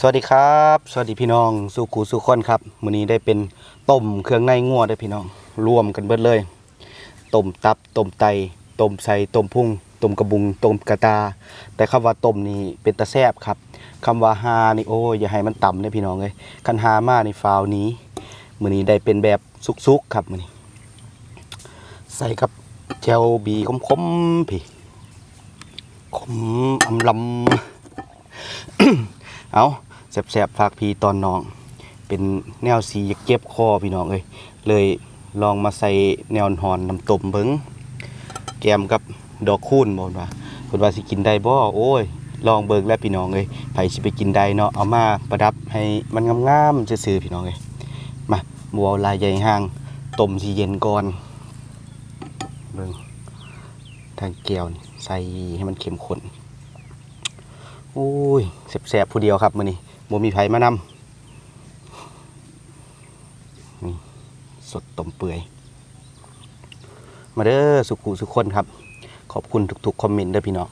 สวัสดีครับ สวัสดีพี่น้องสุขูสุขคนครับมื้อนี้ได้เป็นต้มเครื่องในงัวเด้พี่น้องรวมกันเบิดเลยต้มตับต้มไตต้มใส่ต้มพุงต้มกระบุงต้มกระตา แต่คำว่าต้มนี่เป็นตะแซบครับคำว่าหานี่โอ้ยอย่าให้มันต่ำเลยพี่น้องเอ้ยคันหามานี่ฟาวนี้มื้อนี้ได้เป็นแบบสุกๆครับมื้อนี้ ใส่กับแจวบีคมๆพี่ขมอำลำเอา แสบๆฝากพีตอนน้อง เป็นแนวสีอยากเก็บคอพี่น้องเอ้ยเลยลองมาใส่แนวหอนน้ำต้มเบิงแกมกับดอกคูนบอกว่าเพิ่นว่าสิกินได้บ่โอ้ย ลองเบิกแล้วพี่น้องเอ้ยไผ่สิไปกินได้เนาะเอามาประดับให้มันงามๆซื่อพี่น้องเอ้ยมาบัวลายใหญ่ห่างต้มสิเย็นก่อนเบิ่งทางแก้วนี่ใส่ให้มันเข้มข้นโอ้ยแสบๆผู้เดียวครับมื้อนี้ บ่มีไผมานำนี่สดต้มเปื่อย มาเด้อสุขุสุคนครับ ขอบคุณทุกๆคอมเมนต์เด้อพี่น้อง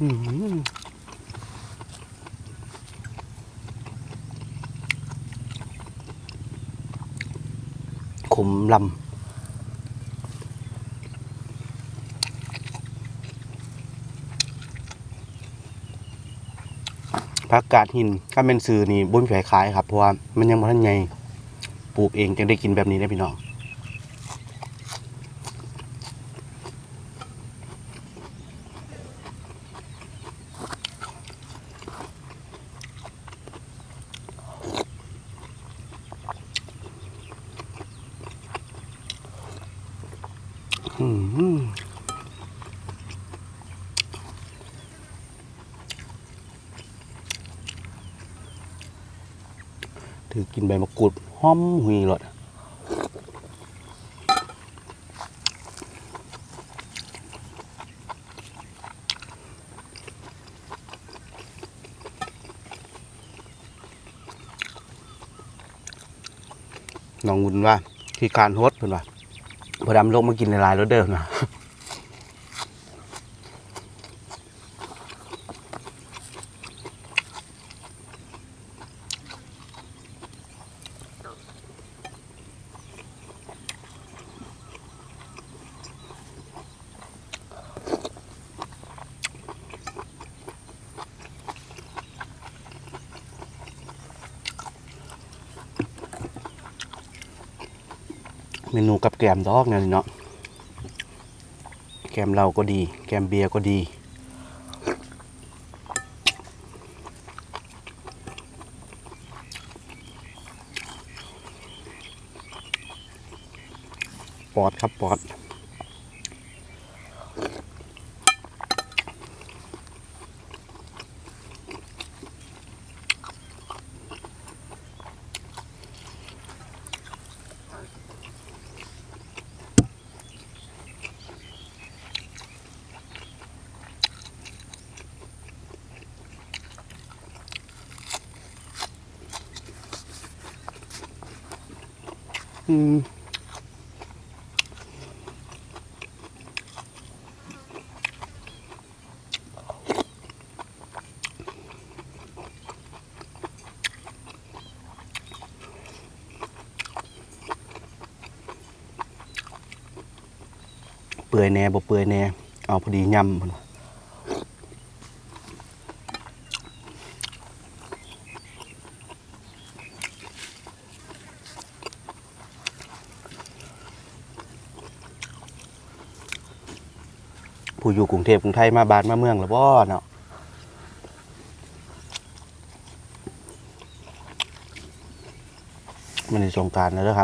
อื้อหือขมลำ ผักกาดหินถ้าเป็นซื้อนี่บุ้นแฝขายครับเพราะว่ามันยังบ่ทันใหญ่ปลูกเองจึงได้กินแบบนี้ได้พี่น้องอืม กินใบมะกรูดหอมหุยเลยน้องวุนว่าที่การฮสเพิ่นว่าพอดำลงมากินในลายรถเดิมนะ เมนูกับแกมดอกเนี่ยเนาะแกมเราก็ดี แกมเบียร์ก็ดีปอดครับปอด อืมเปื่อยแน่บ่เปื่อยแน่เอาพอดียำพุ่น ผู้อยู่กรุงเทพกรุงไทยมาบ้านมาเมืองแล้วบ่เนาะมันในสงการแล้วเด้อครับ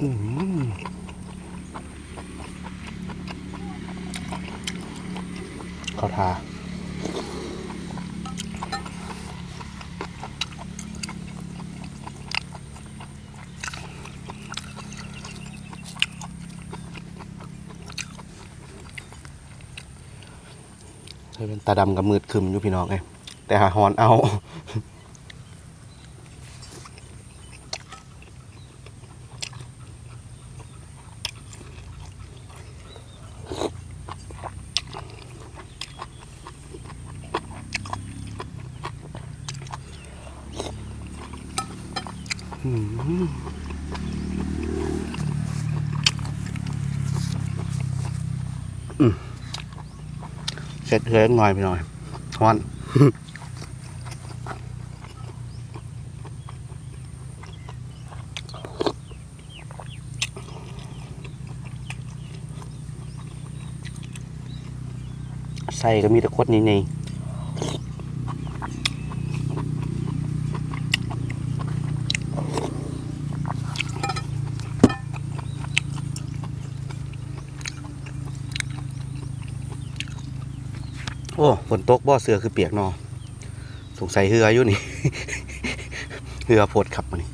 ขาทาเป็นตาดำกับมืดคึมอยู่พี่น้องเลยแต่หาหอนเอา เสร็จเฮ้ยหน่อยไปหน่อยฮอนใส่ก็มีแต่คดนี่นี่ ตกบ่อเสือคือเปียกนอสงสัยเหืออยู่นี่ เหือโพดขับมานี่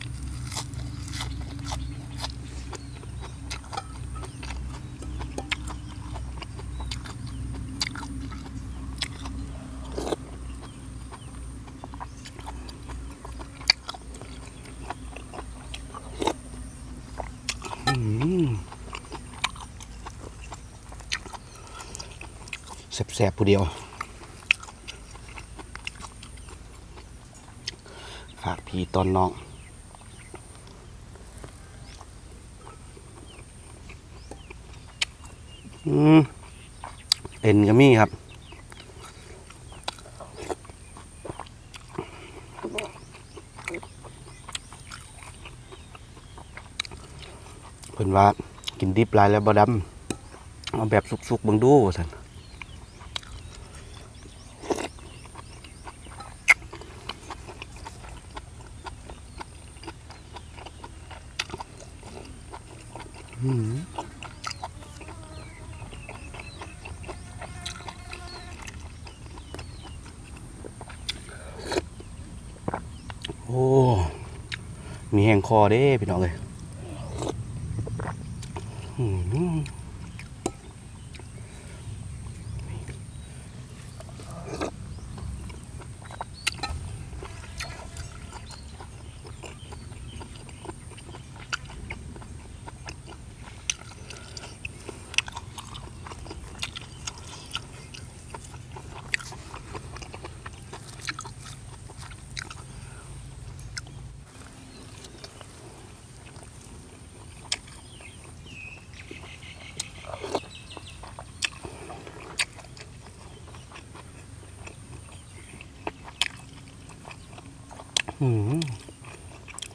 อืมแสบๆผู้เดียว ฝาก พี่ตอนน้อง อืมเอ็นก็มีครับเพิ่นว่ากินดิบลายแล้วบ่ดำเอาแบบสุกๆเบิ่งดูว่าซั่น มีแหงคอเด้พี่น้องเลยอืมอืม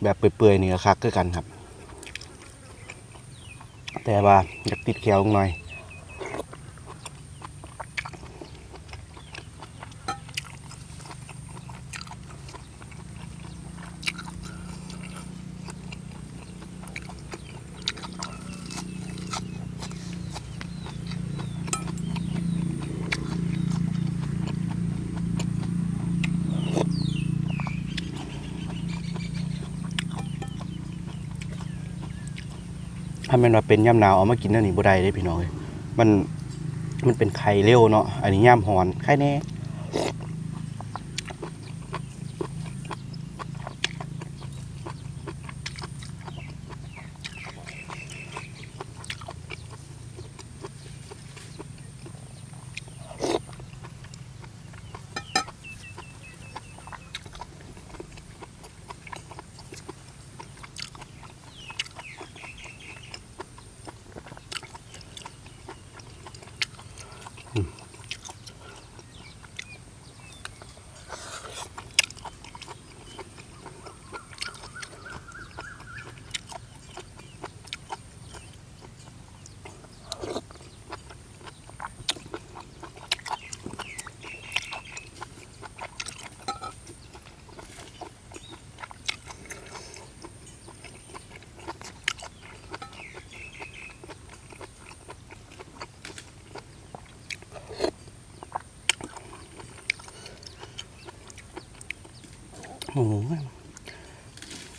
แบบเปื่อยๆเนื้อคักคือกันครับ แต่ว่าอยากติดแขวหน่อย ถ้าแม่นว่าเป็นย่ำหนาวเอามากินนั่นนี่บ่ได้เลยพี่น้องเลยมันมันเป็นไข่เร็วเนาะอันนี้ย่ำหอนไข่แน่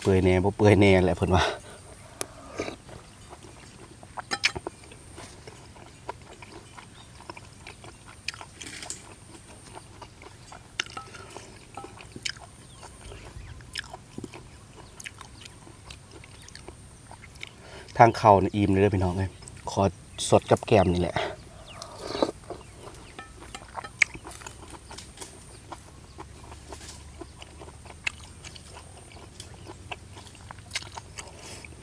เปื่อยแน่บ่เปื่อยแน่แหละเพิ่นว่าทางเขาเนี่ยอิ่มเลยเด้อพี่น้องเลยขอสดกับแกมนี่แหละ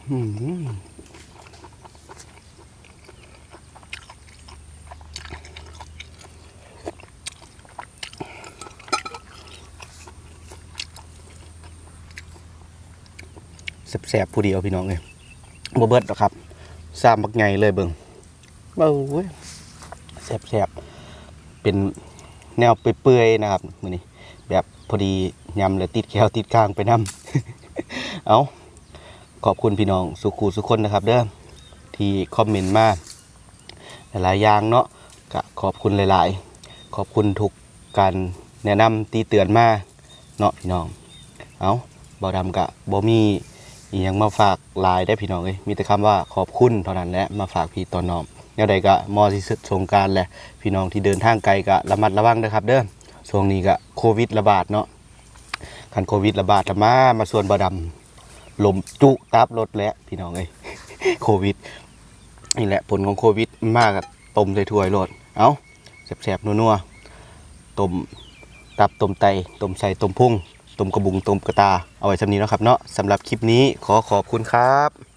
แสบๆผู้เดียวพี่น้องเลยบเบิดหรอกครับสามบักไงเลยเบิ่งเบ้าเว้ยแสบๆเป็นแนวเปื่อยๆนะครับมือนี้แบบพอดียำแล้วติดแก้วติดกลางไปนํเอา ขอบคุณพี่น้องสุขูสุขคนนะครับ เด้อที่คอมเมนต์มาหลายอย่างเนาะก็ขอบคุณหลาย ๆ ขอบคุณทุกการแนะนำตีเตือนมาเนาะพี่น้อง เอาบอดำกะบ่มีอีหยังมาฝากลายได้พี่น้องเอ้ยมีแต่คำว่าขอบคุณเท่านั้นแหละมาฝากพี่ตอนน้องแนวใดก็มอสิสสงการแหละพี่น้องที่เดินทางไกลก็ระมัดระวังนะครับ เด้อช่วงนี้ก็โควิดระบาดเนาะคันโควิดระบาดละมามาส่วนบอดำ ลมจุตับรถแล้วพี่น้องเอ้ยโควิดนี่แหละผลของโควิดมากต้มใส่ถ้วยรถเอาแสบๆนัวๆต้มตับต้มไตต้มใส่ต้มพุ่งต้มกระบุงต้มกระตาเอาไว้สำนี้นะครับเนาะสำหรับคลิปนี้ขอขอบคุณครับ